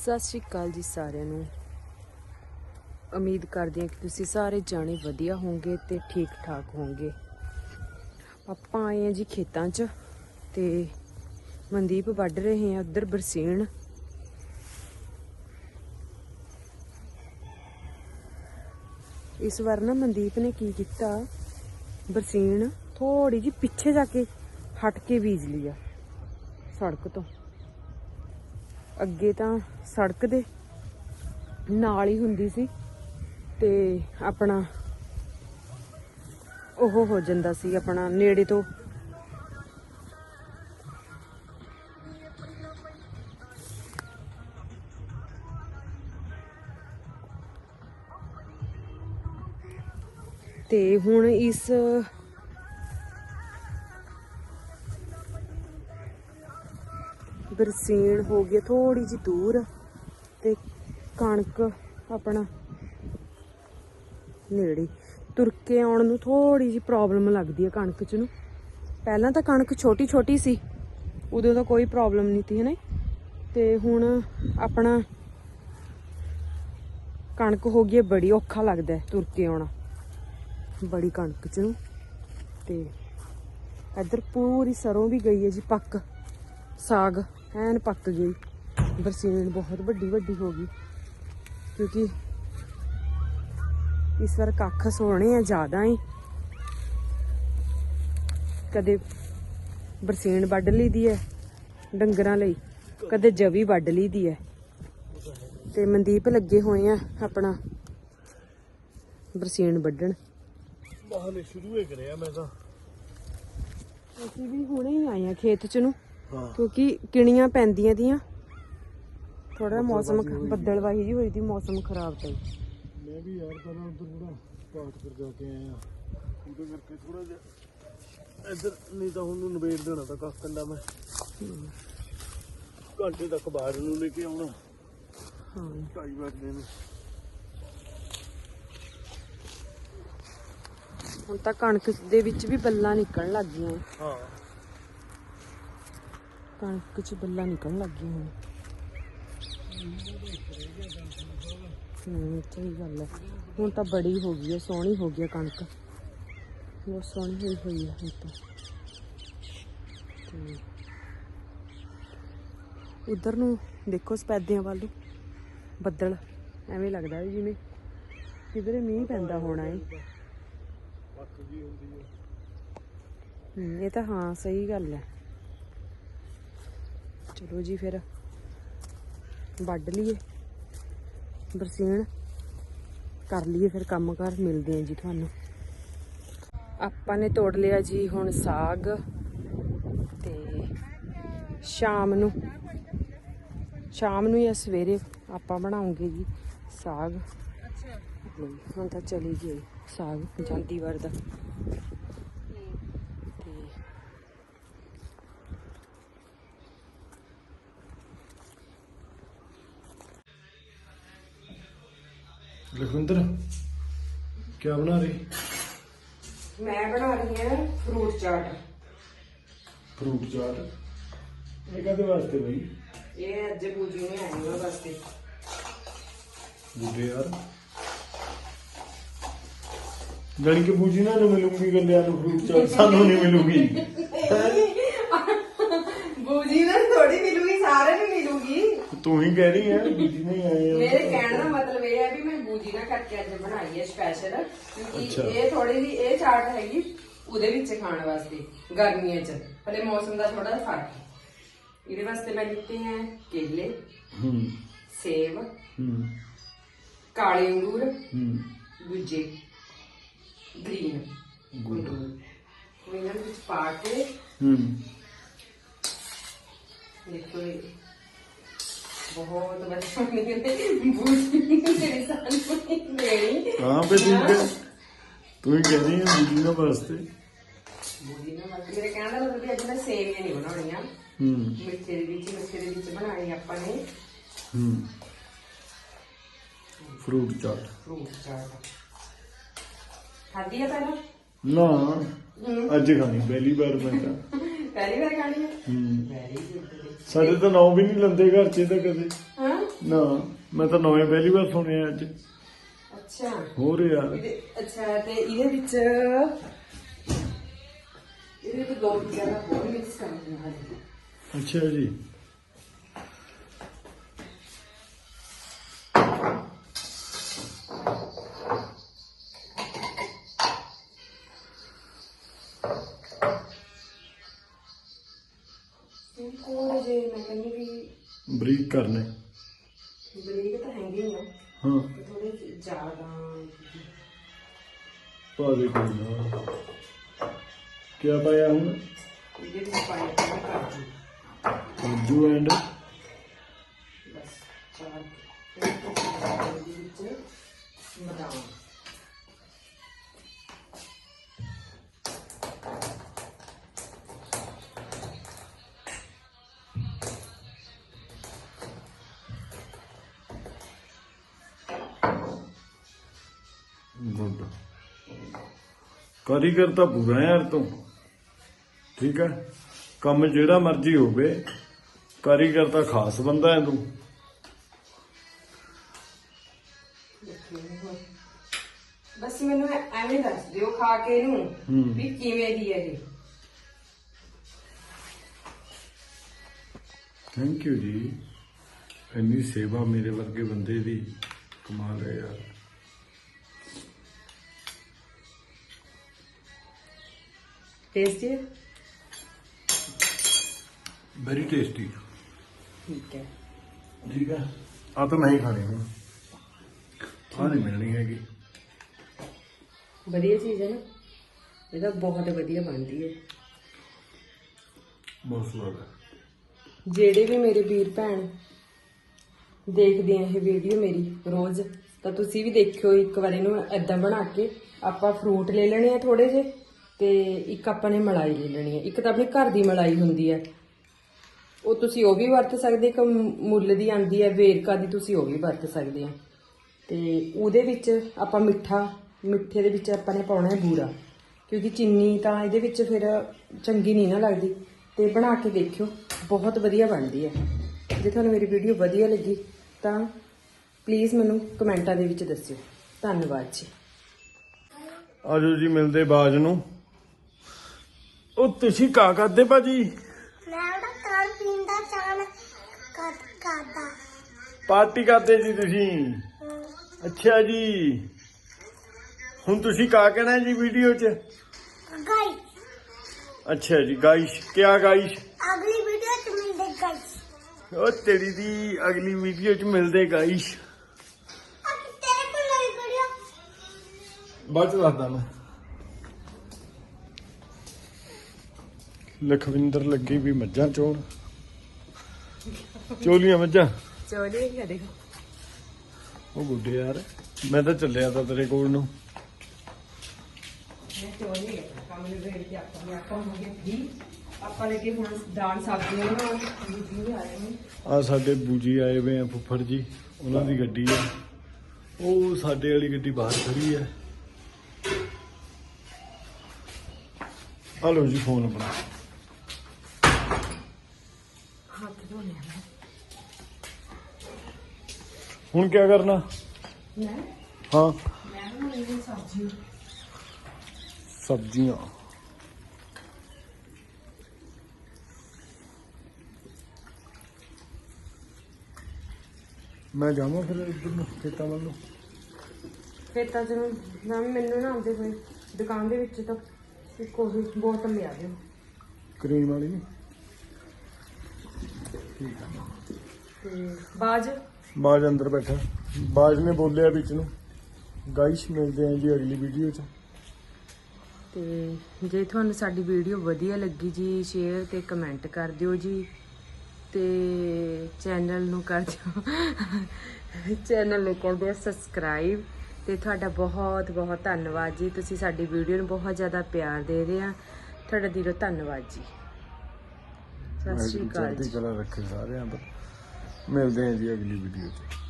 ਸਤਿ ਸ਼੍ਰੀ ਅਕਾਲ ਜੀ ਸਾਰਿਆਂ ਨੂੰ। ਉਮੀਦ ਕਰਦੀ ਹਾਂ ਕਿ ਤੁਸੀਂ ਸਾਰੇ ਜਾਣੇ ਵਧੀਆ ਹੋਵੋਗੇ ਤੇ ਠੀਕ ਠਾਕ ਹੋਵੋਗੇ। ਆਪਾਂ ਆਏ ਹਾਂ ਜੀ ਖੇਤਾਂ 'ਚ ਤੇ ਮਨਦੀਪ ਵੱਢ ਰਹੇ ਆ ਉਧਰ ਬਰਸੀਨ। ਇਸ ਵਾਰ ਨਾ ਮਨਦੀਪ ਨੇ ਕੀ ਕੀਤਾ, ਬਰਸੀਨ ਥੋੜੀ ਜਿਹੀ ਪਿੱਛੇ ਜਾ ਕੇ ਹਟ ਕੇ ਬੀਜ ਲਿਆ ਸੜਕ ਤੋਂ। ਅੱਗੇ ਤਾਂ ਸੜਕ ਦੇ ਨਾਲ ਹੀ ਹੁੰਦੀ ਸੀ ਤੇ ਆਪਣਾ ਉਹ ਹੋ ਜਾਂਦਾ ਸੀ, ਆਪਣਾ ਨੇੜੇ ਤੋਂ। ਤੇ ਹੁਣ ਇਸ ਬਰਸੀਨ ਹੋ ਗਈ ਥੋੜੀ ਜਿਹੀ ਦੂਰ ਤੇ ਕਣਕ ਆਪਣਾ ਨੇੜੇ। ਤੁਰ ਕੇ ਆਉਣ ਨੂੰ ਥੋੜੀ ਜਿਹੀ ਪ੍ਰੋਬਲਮ ਲੱਗਦੀ ਹੈ ਕਣਕ ਚ ਨੂੰ। ਪਹਿਲਾਂ ਤਾਂ ਕਣਕ ਛੋਟੀ ਛੋਟੀ ਸੀ, ਉਦੋਂ ਤਾਂ ਕੋਈ ਪ੍ਰੋਬਲਮ ਨਹੀਂ ਸੀ, ਹਨਾ? ਤੇ ਹੁਣ ਆਪਣਾ ਕਣਕ ਹੋ ਗਈ ਹੈ ਬੜੀ ਔਖਾ ਲੱਗਦਾ ਤੁਰ ਕੇ ਆਉਣਾ। ਬੜੀ ਕਣਕ ਚ ਨੂੰ। ਤੇ ਇੱਧਰ ਪੂਰੀ ਸਰੋਂ ਵੀ ਗਈ ਹੈ ਜੀ, ਪੱਕ, ਸਾਗ। ਐਨ ਪੱਕ ਗਈ। ਬਰਸੀਨ ਬਹੁਤ ਵੱਡੀ ਵੱਡੀ ਹੋ ਗਈ। ਕਿਉਂਕਿ ਇਸ ਵਾਰ ਕੱਖ ਸੋਹਣੇ ਆ ਜ਼ਿਆਦਾ ਹੀ ਕਦੇ ਬਰਸੀਨ ਵੱਢ ਲਈਦੀ ਹੈ ਡੰਗਰਾਂ ਲਈ। ਕਦੇ ਜਵੀ ਵੱਢ ਲਈਦੀ ਹੈ ਤੇ ਮਨਦੀਪ ਲੱਗੇ ਹੋਏ ਆ ਆਪਣਾ ਬਰਸੀਨ ਵੱਢਣ। ਬਾਹਲੇ ਸ਼ੁਰੂ ਹੀ ਕਰਿਆ ਮੈਂ ਤਾਂ। ਅਸੀਂ ਵੀ ਹੁਣੇ ਹੀ ਆਏ ਆ ਖੇਤ ਚ ਨੂੰ। ਕਿਉਂਕਿ ਕਿਣੀਆਂ ਪੈਂਦੀਆਂ ਦੀਆਂ ਥੋੜਾ ਮੌਸਮ ਬੱਦਲਵਾਹੀ ਜੀ ਹੋਈ ਦੀ ਮੌਸਮ ਖਰਾਬ ਤਾਂ ਮੈਂ ਵੀ ਯਾਰ ਪਹਿਲਾਂ ਉਧਰ ਥੋੜਾ ਪਾਠ ਕਰ ਜਾ ਕੇ ਆਇਆ। ਉਹਦੇ ਕਰਕੇ ਥੋੜਾ ਜਿਹਾ ਇੱਧਰ ਨਹੀਂ ਤਾਂ ਹੁਣ ਨਵੇੜ ਦੇਣਾ ਤਾਂ ਕੱਖ ਕੰਡਾ ਮੈਂ। ਘੰਟੇ ਤੱਕ ਬਾਹਰ ਨੂੰ ਲੈ ਕੇ ਆਉਣਾ। ਹਾਂ। 2:30 ਵਜੇ ਨੂੰ। ਹੁਣ ਤਾਂ ਕਣਕ ਦੇ ਵਿੱਚ ਵੀ ਬੱਲਾਂ ਨਿਕਲਣ ਲੱਗ ਗਈਆਂ। ਹਾਂ। ਕਣਕ 'ਚ ਬੱਲਾਂ ਨਿਕਲਣ ਲੱਗ ਗਈਆਂ ਹੁਣ। ਹੂੰ ਸਹੀ ਗੱਲ ਹੈ। ਹੁਣ ਤਾਂ ਬੜੀ ਹੋ ਗਈ ਹੈ ਸੋਹਣੀ ਹੋ ਗਈ ਹੈ ਕਣਕ। ਬਹੁਤ ਸੋਹਣੀ ਹੋਈ ਹੋਈ ਹੈ ਹੁਣ ਤਾਂ। ਤੇ ਉਧਰ ਨੂੰ ਦੇਖੋ ਸਪੈਦਿਆਂ ਵੱਲ ਬੱਦਲ ਐਵੇਂ ਲੱਗਦਾ ਵੀ ਜਿਵੇਂ ਕਿਧਰੇ ਮੀਂਹ ਪੈਂਦਾ ਹੋਣਾ ਏ। ਹੈ। ਇਹ ਤਾਂ ਹਾਂ ਸਹੀ ਗੱਲ ਹੈ। ਚਲੋ ਜੀ ਫਿਰ। ਵੱਢ ਲਈਏ। ਬਰਸੀਨ ਕਰ ਲਈਏ ਫਿਰ ਕੰਮ ਕਰ ਮਿਲਦੇ ਆ ਜੀ ਤੁਹਾਨੂੰ। ਆਪਾਂ ਨੇ ਤੋੜ ਲਿਆ ਜੀ ਹੁਣ ਸਾਗ ਤੇ ਸ਼ਾਮ ਨੂੰ। ਸ਼ਾਮ ਨੂੰ ਜਾਂ ਸਵੇਰੇ ਆਪਾਂ ਬਣਾਉਂਗੇ ਜੀ ਸਾਗ। ਹੁਣ ਤਾਂ ਚਲੀ ਗਈ ਸਾਗ ਜਾਂਦੀ ਵਾਰ ਦਾ ਤੇ ਲਖਵਿੰਦਰ ਕੀ ਬਣਾ ਰਹੀ? ਮੈਂ ਬਣਾ ਰਹੀ ਹਾਂ ਫਰੂਟ ਚਾਟ ਫਰੂਟ ਚਾਟ ਇਹ ਕਦੇ ਵਾਸਤੇ ਬਈ? ਇਹ ਅੱਜ ਪੂਜੀ ਨੇ ਆਈ ਉਹਨਾਂ ਵਾਸਤੇ। ਬੁੱਢੇ ਯਾਰ। ਜਾਣੀ ਕਿ ਬੂਜੀ ਨਾ ਨੂੰ ਮਿਲੂਗੀ ਗੱਲਿਆਂ ਨੂੰ ਫਰੂਟ ਚਾਟ ਸਾਨੂੰ ਨਹੀਂ ਮਿਲੂਗੀ ਬੂਜੀ ਨਾ ਥੋੜੀ ਮਿਲੂਗੀ ਸਾਰੇ ਨੂੰ ਮਿਲੂਗੀ ਤੂੰ ਹੀ ਕਹਿ ਰਹੀ ਹੈ ਬੂਜੀ ਨਹੀਂ ਆਏ ਮੇਰੇ ਕਹਿਣ ਦਾ ਮਤਲਬ ਇਹ ਹੈ ਵੀ ਮੈਂ ਬੂਜੀ ਨਾਲ ਕਰਕੇ ਅੱਜ ਬਣਾਈ ਹੈ ਸਪੈਸ਼ਲ ਕਿਉਂਕਿ। ਇਹ ਥੋੜੀ ਜਿਹੀ ਇਹ ਚਾਟ ਹੈਗੀ ਉਹਦੇ ਵਿੱਚ ਖਾਣ ਵਾਸਤੇ ਗਰਮੀਆਂ 'ਚ ਹਲੇ ਮੌਸਮ ਦਾ ਥੋੜਾ ਜਿਹਾ ਫ਼ਰਕ ਹੈ। ਇਹਦੇ ਵਾਸਤੇ ਮੈਂ ਲਿੱਤੇ ਹੈ ਕੇਲੇ ਹੂੰ। ਸੇਬ ਹੂੰ। ਕਾਲੇ ਅੰਗੂਰ ਹੂੰ। ਦੂਜੇ ਗ੍ਰੀਨ ਗੁੱਡ ਇਹਨਾਂ ਵਿੱਚ ਪਾ ਕੇ ਹੂੰ। ਦੇਖੋ ਇਹ। ਬਹੁਤ ਵਧੀਆ ਬਣੀ ਬੂਜੀ ਤੇਰੇ ਸਾਹਮਣੇ ਦੇਣੀ ਹਾਂ ਬੇ ਤੂੰ ਕਹਿ ਤੂੰ ਹੀ ਬੂਜੀ ਨਾ ਵਾਸਤੇ। ਬੂਜੀ ਨਾ ਮੇਰੇ ਕਹਿਣ ਦਾ ਮਤਲਬ ਵੀ ਅੱਜ ਮੈਂ ਸੇਵੀਆਂ ਨਹੀਂ ਬਣਾਉਣੀਆਂ। ਹੂੰ। ਮਿੱਠੇ ਦੇ ਵਿੱਚ ਮਿੱਠੇ ਦੇ ਵਿੱਚ ਬਣਾਣੀ ਆਪਾਂ ਨੇ। ਹੂੰ। ਫਰੂਟ ਚਾਟ। ਫਰੂਟ ਚਾਟ। ਖਾਧੀ ਆ ਪਹਿਲਾਂ? ਨਾ ਅੱਜ ਖਾਣੀ ਪਹਿਲੀ ਵਾਰ ਮੈਂ ਤਾਂ। ਪਹਿਲੀ ਵਾਰ ਖਾਣੀ ਹੈ ਹੂੰ। ਵੈਰੀ ਗੁੱਡ ਸਾਡੇ ਤਾਂ ਨਾਮ ਵੀ ਨਹੀਂ ਲੰਦੇ ਘਰ ਚ ਤਾਂ ਕਦੇ। ਹਾਂ? ਨਾ ਮੈਂ ਤਾਂ ਨਵੇਂ ਪਹਿਲੀ ਵਾਰ ਸੁਣਿਆ ਅੱਜ। ਅੱਛਾ। ਹੋਰ ਯਾਰ। ਇਹਦੇ ਅੱਛਾ ਤੇ ਇਹਦੇ ਵਿੱਚ ਇਹਦੇ ਵਿੱਚ ਦੋ ਚੀਜ਼ਾਂ ਹੋਰ ਮਿਕਸ ਕਰਨਾ ਹੈ ਅੱਛਾ ਜੀ। ਵੀ ਬਰੀਕ ਕਰਨੇ ਬਰੀਕ ਤਾਂ ਹੈਗੇ ਹੀ ਆ ਹਾਂ ਤੇ ਥੋੜੇ ਜ਼ਿਆਦਾ ਪਾ ਦੇ ਕਾਰੀਗਰ ਤਾਂ ਪੂਰਾ ਯਾਰ ਤੂੰ। ਠੀਕ ਹੈ? ਕੰਮ ਜਿਹੜਾ ਮਰਜ਼ੀ ਹੋਵੇ ਕਾਰੀਗਰ ਤਾਂ ਖਾਸ ਬੰਦਾ ਹੈ ਤੂੰ। ਬਸ ਮੈਨੂੰ ਐਵੇਂ ਦੱਸ ਦਿਓ ਖਾ ਕੇ ਇਹਨੂੰ। ਵੀ ਕਿਵੇਂ ਦੀ ਹੈ ਇਹ। ਥੈਂਕ ਯੂ ਜੀ। ਇੰਨੀ ਸੇਵਾ ਮੇਰੇ ਵਰਗੇ ਬੰਦੇ ਦੀ। ਕਮਾਲ ਹੈ ਯਾਰ। ਟੇਸਟੀ ਹੈ ਵੈਰੀ ਟੇਸਟੀ ਠੀਕ ਹੈ। ਠੀਕ ਹੈ। ਆ ਤਾਂ ਨਹੀਂ ਖਾਣੀ ਹੁਣ ਆ ਨਹੀਂ ਮਿਲਣੀ ਹੈਗੀ। ਵਧੀਆ ਚੀਜ਼ ਹੈ ਨਾ। ਇਹ ਤਾਂ ਬਹੁਤ ਵਧੀਆ ਬਣਦੀ ਹੈ। ਬਹੁਤ ਸਵਾਦ ਹੈ। ਜਿਹੜੇ ਵੀ ਮੇਰੇ ਵੀਰ ਭੈਣ ਦੇਖਦੇ ਆ ਇਹ ਵੀਡੀਓ ਮੇਰੀ ਰੋਜ਼ ਤਾਂ ਤੁਸੀਂ ਵੀ ਦੇਖਿਓ ਇੱਕ ਵਾਰ ਇਹਨੂੰ ਐਦਾਂ ਬਣਾ ਕੇ ਆਪਾਂ ਫਰੂਟ ਲੈ ਲੈਣੇ ਆ ਥੋੜੇ ਜੇ ਤੇ ਇੱਕ ਆਪਾਂ ਨੇ ਮਲਾਈ ਲੈ ਲੈਣੀ ਹੈ। ਇੱਕ ਤਾਂ ਆਪਣੇ ਘਰ ਦੀ ਮਲਾਈ ਹੁੰਦੀ ਹੈ। ਉਹ ਤੁਸੀਂ ਉਹ ਵੀ ਵਰਤ ਸਕਦੇ ਇੱਕ ਮੁੱਲ ਦੀ ਆਂਦੀ ਹੈ, ਵੇਰਕਾ ਦੀ ਤੁਸੀਂ ਉਹ ਵੀ ਵਰਤ ਸਕਦੇ ਆ ਤੇ ਉਹਦੇ ਵਿੱਚ ਆਪਾਂ ਮਿੱਠਾ, ਮਿੱਠੇ ਦੇ ਵਿੱਚ ਆਪਾਂ ਨੇ ਪਾਉਣਾ ਹੈ ਬੂਰਾ। ਕਿਉਂਕਿ ਚੀਨੀ ਤਾਂ ਇਹਦੇ ਵਿੱਚ ਫਿਰ ਚੰਗੀ ਨਹੀਂ ਨਾ ਲੱਗਦੀ। ਤੇ ਬਣਾ ਕੇ ਦੇਖਿਓ, ਬਹੁਤ ਵਧੀਆ ਬਣਦੀ ਹੈ। ਜੇ ਤੁਹਾਨੂੰ ਮੇਰੀ ਵੀਡੀਓ ਵਧੀਆ ਲੱਗੀ, ਤਾਂ ਪਲੀਜ਼ ਮੈਨੂੰ ਕਮੈਂਟਾਂ ਦੇ ਵਿੱਚ ਦੱਸਿਓ। ਧੰਨਵਾਦ ਜੀ। ਆਜੋ ਜੀ, ਮਿਲਦੇ ਬਾਜ ਨੂੰ। ਉਹ ਤੁਸੀਂ ਕਾ ਕਰਦੇ ਭਾਜੀ? ਮੈਂ ਉਹਦਾ ਖਾਣ ਪੀਣ ਦਾ ਚਾਣ ਕਰ ਕਰਦਾ। ਪਾਰਟੀ ਕਰਦੇ ਜੀ ਤੁਸੀਂ? ਅੱਛਾ ਜੀ। ਹੁਣ ਤੁਸੀਂ ਕਾ ਕਹਿਣਾ ਜੀ ਵੀਡੀਓ 'ਚ? ਗਾਈ ਅੱਛਾ ਜੀ ਗਾਇਸ਼। ਕਿਆ ਗਾਇਸ਼? ਅਗਲੀ ਵੀਡੀਓ ਚ ਮਿਲਦੇ ਗਾਈਸ ਉਹ ਤੇਰੀ ਦੀ ਅਗਲੀ ਵੀਡੀਓ 'ਚ ਮਿਲਦੇ ਗਾਇਸ਼। ਅਬ ਤੇਰੇ ਕੋਲ ਨਵੀਂ ਵੀਡੀਓ। ਬਾਅਦ 'ਚ ਦੱਸਦਾ ਮੈਂ। ਲਖਵਿੰਦਰ ਲੱਗੀ ਵੀ ਮੱਝਾਂ ਚੋਣ। ਚੋਲੀਆਂ ਮੱਝਾਂ। ਚੋਲੇ ਹੀ ਦੇਖੋ। ਉਹ ਗੁੱਡੇ ਯਾਰ ਮੈਂ ਤਾਂ ਚੱਲਿਆ ਤਾਂ ਤੇਰੇ ਕੋਲ ਨੂੰ। ਮੈਂ ਚੋਲੇ ਕੰਮ ਨੂੰ ਰੇਡ ਕੇ ਆਪਾਂ ਨੇ ਆਪਾਂ ਹੋ ਗਏ ਵੀ। ਆਪਾਂ ਨੇ ਕਿ ਹੁਣ ਦਾਲ ਸਬਜ਼ੀਆਂ ਬਣਾਉਣ ਬੀਬੀ ਵੀ ਆਏ ਨੇ। ਆ ਸਾਡੇ ਬੂਜੀ ਆਏ ਹੋਏ ਆ ਫੁੱਫੜ ਜੀ ਉਹਨਾਂ ਦੀ ਗੱਡੀ ਆ। ਉਹ ਸਾਡੇ ਵਾਲੀ ਗੱਡੀ ਬਾਹਰ ਖੜੀ ਆ। ਹਲੋ ਜੀ ਫੋਨ ਆਪਣਾ। ਹੱਥ ਧੋਣੇ ਆ ਹੁਣ ਕੀ ਕਰਨਾ? ਮੈਂ? ਹਾਂ। ਮੈਂ ਬਣਾਉਣੀ ਸਬਜ਼ੀ। ਸਬਜ਼ੀਆਂ। ਮੈਂ ਜਾਵਾਂ ਫਿਰ ਇੱਧਰ ਨੂੰ ਖੇਤਾਂ ਵੱਲ ਨੂੰ। ਫਿਰ ਤਾਂ ਜਦੋਂ ਨਾ ਮੈਨੂੰ ਨਾ ਆਉਂਦੇ ਹੋਏ ਦੁਕਾਨ ਦੇ ਵਿੱਚ ਤਾਂ ਇੱਕ ਉਹ ਬੋਤਲ ਲਿਆ ਦਿਓ। ਕਰੀਮ ਵਾਲੀ ਤੇ ਬਾਜ? ਬਾਜ ਅੰਦਰ ਬੈਠਾ। ਬਾਜ ਨੇ ਬੋਲਿਆ ਵਿੱਚ ਨੂੰ ਗਾਇਸ਼ ਮਿਲਦੇ ਆਂ ਜੀ ਅਗਲੀ ਵੀਡੀਓ 'ਚ। ਤੇ ਜੇ ਤੁਹਾਨੂੰ ਸਾਡੀ ਵੀਡੀਓ ਵਧੀਆ ਲੱਗੀ ਜੀ ਸ਼ੇਅਰ ਤੇ ਕਮੈਂਟ ਕਰ ਦਿਓ ਜੀ। ਤੇ ਚੈਨਲ ਨੂੰ ਕਰ ਦਿਓ। ਚੈਨਲ ਨੂੰ ਕਰ ਦਿਓ ਸਬਸਕ੍ਰਾਈਬ ਤੇ ਤੁਹਾਡਾ ਬਹੁਤ ਬਹੁਤ ਧੰਨਵਾਦ ਜੀ। ਤੁਸੀਂ ਸਾਡੀ ਵੀਡੀਓ ਨੂੰ ਬਹੁਤ ਜ਼ਿਆਦਾ ਪਿਆਰ ਦੇ ਰਹੇ ਆ। ਤੁਹਾਡਾ ਦਿਲੋਂ ਧੰਨਵਾਦ ਜੀ। ਸਤਿ ਸ਼੍ਰੀ ਅਕਾਲ ਚੜ੍ਹਦੀ ਜੀ। ਕਲਾ ਰੱਖੇ ਸਾਰਿਆਂ ਦਾ। ਮਿਲਦੇ ਆਂ ਜੀ ਅਗਲੀ ਵੀਡੀਓ 'ਚ